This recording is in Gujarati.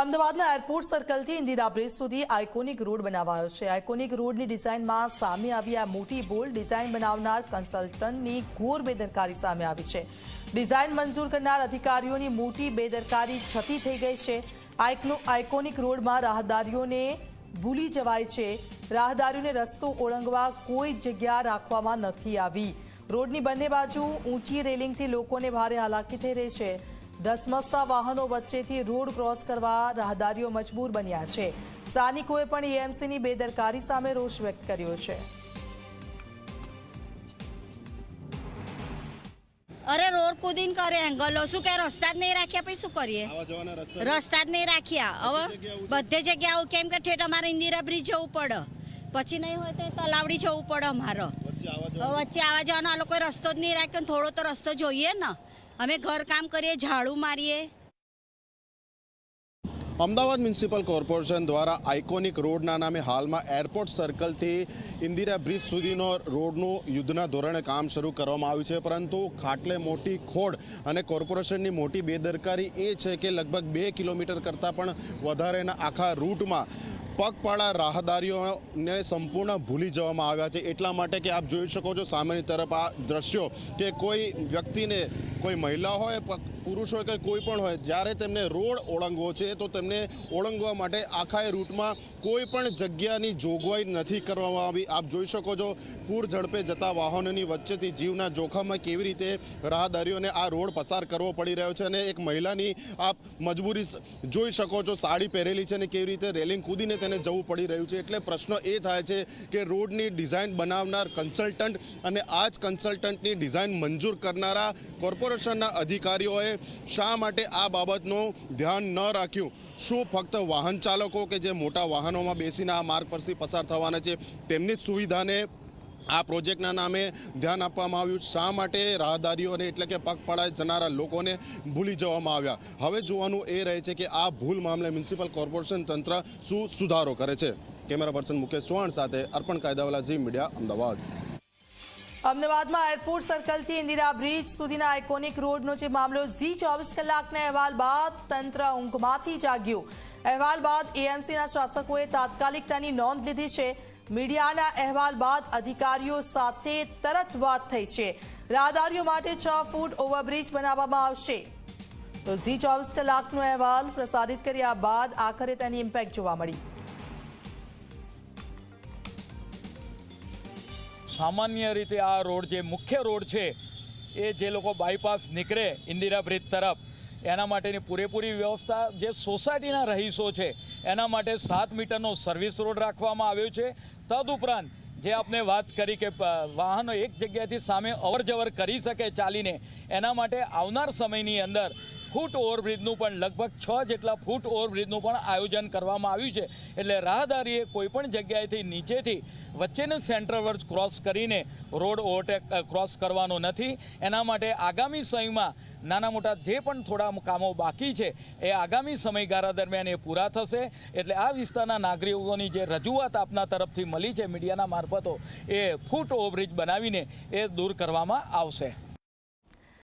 અમદાવાદના એરપોર્ટ સર્કલથી ઇન્દિરા બ્રિજ સુધી આઇકોનિક રોડ બનાવાયો છે. આઇકોનિક રોડની ડિઝાઇનમાં સામે આવી આ મોટી ભૂલ ડિઝાઇન બનાવનાર કન્સલ્ટન્ટની ઘોર બેદરકારી સામે આવી છે. ડિઝાઇન મંજૂર કરનાર અધિકારીઓની મોટી બેદરકારી છતી થઈ ગઈ છે. આઇકનો, આઇકોનિક રોડમાં રાહદારીઓને ભૂલી જવાય છે. રાહદારીઓને રસ્તો ઓળંગવા કોઈ જગ્યા રાખવામાં નથી આવી. રોડની બંને બાજુ ઊંચી રેલિંગથી લોકોને ભારે હાલાકી થઈ રહી છે. ધસમસતા વાહનો વચ્ચેથી રોડ ક્રોસ કરવા રાહદારીઓ મજબૂર બન્યા છે. સ્થાનિકોએ પણ એએમસીની બેદરકારી સામે રોષ વ્યક્ત કર્યો છે. અરે રોડ કુદીન કરે એંગલો શું કે રસ્તા જ નહીં રાખ્યા પછી શું કરીએ? રસ્તા રસ્તા જ નહીં રાખ્યા. હવે બધે જગ્યા આવું કેમ કે ઠેઠ અમારે ઇન્દિરા બ્રિજ જવું પડે. પછી નહીં હોય તો તલાવડી જવું પડે અમારે. વચ્ચે આવા જવાનો? આ લોકોએ રસ્તો જ નહીં રાખ્યો થોડો તો રસ્તો જોઈએ ને. અમે ઘર કામ કરીએ ઝાડુ મારીએ. અમદાવાદ મ્યુનિસિપલ કોર્પોરેશન દ્વારા આઇકોનિક રોડના નામે હાલમાં એરપોર્ટ સર્કલથી ઇન્દિરા બ્રિજ સુધીનો રોડનું યુદ્ધના ધોરણે કામ શરૂ કરવામાં આવ્યું છે. પરંતુ ખાટલે મોટી ખોડ અને કોર્પોરેશનની મોટી બેદરકારી એ છે કે લગભગ બે કિલોમીટર કરતાં પણ વધારેના આખા રૂટમાં પગપાળા રાહદારીઓને સંપૂર્ણ ભૂલી જવામાં આવ્યા છે. એટલા માટે કે આપ જોઈ શકો છો સામેની તરફ આ દ્રશ્યો કે કોઈ વ્યક્તિને, કોઈ મહિલા હોય પુરુષ હોય કે કોઈ પણ હોય, જ્યારે તેમને રોડ ઓળંગવો છે, તો તેમને ઓળંગવા માટે આખા રૂટમાં કોઈ પણ જગ્યાની જોગવાઈ નથી કરવામાં આવી. આપ જોઈ શકો છો પૂર ઝડપે જતા વાહનોની વચ્ચેથી જીવના જોખમમાં કેવી રીતે રાહદારીઓને આ રોડ પસાર કરવો પડી રહ્યો છે અને એક મહિલાની આપ મજબૂરી જોઈ શકો છો, સાડી પહેરેલી છે અને કેવી રીતે રેલિંગ કૂદીને તેને જવું પડી રહ્યું છે. એટલે પ્રશ્ન એ થાય છે કે રોડની ડિઝાઇન બનાવનાર કન્સલ્ટન્ટ અને આ જ કન્સલ્ટન્ટની ડિઝાઇન મંજૂર કરનારા કોર્પોરેશનના અધિકારીઓએ શા માટે આ બાબતનું ધ્યાન ન રાખ્યું? શું ફક્ત વાહન ચાલકો કે જે મોટા વાહનોમાં બેસીને આ માર્ગ પરથી પસાર થવાના છે, તેમની સુવિધાને આ પ્રોજેક્ટના નામે ધ્યાન આપવામાં આવ્યું. શા માટે રાહદારીઓને એટલે કે પગપાળા જનારા લોકોને ભૂલી જવામાં આવ્યા? હવે જોવાનું એ રહે છે કે આ ભૂલ મામલે મ્યુનિસિપલ કોર્પોરેશન તંત્ર શું સુધારો કરે છે? કેમેરા પર્સન મુકેશ ચૌહાણ સાથે અર્પણ કાયદાવાલા ઝી મીડિયા, અમદાવાદ. અમદાવાદમાં એરપોર્ટ સર્કલથી ઇન્દિરા બ્રિજ સુધીના આઇકોનિક રોડનો જે મામલો ઝી ચોવીસ કલાકના અહેવાલ બાદ તંત્ર ઊંઘમાંથી જાગ્યું. અહેવાલ બાદ એએમસીના શાસકોએ તાત્કાલિક તેની નોંધ લીધી છે. મીડિયાના અહેવાલ બાદ અધિકારીઓ સાથે તરત વાત થઈ છે. રાહદારીઓ માટે છ ફૂટ ઓવરબ્રિજ બનાવવામાં આવશે. તો ઝી ચોવીસ કલાકનો અહેવાલ પ્રસારિત કર્યા બાદ આખરે તેની ઇમ્પેક્ટ જોવા મળી. સામાન્ય રીતે આ રોડ જે મુખ્ય રોડ છે, એ જે લોકો બાયપાસ નીકળે ઇન્દિરા બ્રિજ તરફ, એના માટેની પૂરેપૂરી વ્યવસ્થા જે સોસાયટીના રહીશો છે, એના માટે સાત મીટરનો સર્વિસ રોડ રાખવામાં આવ્યો છે. તદુપરાંત જે આપને વાત કરી કે વાહનો એક જગ્યાએથી સામે અવરજવર કરી શકે ચાલીને, એના માટે આવનાર સમયની અંદર ફૂટ ઓવરબ્રિજનું પણ લગભગ છ જેટલા ફૂટ ઓવરબ્રિજનું પણ આયોજન કરવામાં આવ્યું છે. એટલે રાહદારીએ કોઈપણ જગ્યાએથી નીચેથી વચ્ચેનું સેન્ટર વર્જ ક્રોસ કરીને રોડ ઓવરટેક ક્રોસ કરવાનો નથી. એના માટે આગામી સમયમાં નાના મોટા જે પણ થોડા કામો બાકી છે, એ આગામી સમયગાળા દરમિયાન એ પૂરા થશે. એટલે આ વિસ્તારના નાગરિકોની જે રજૂઆત આપના તરફથી મળી છે મીડિયાના મારફતો, એ ફૂટ ઓવરબ્રિજ બનાવીને એ દૂર કરવામાં આવશે.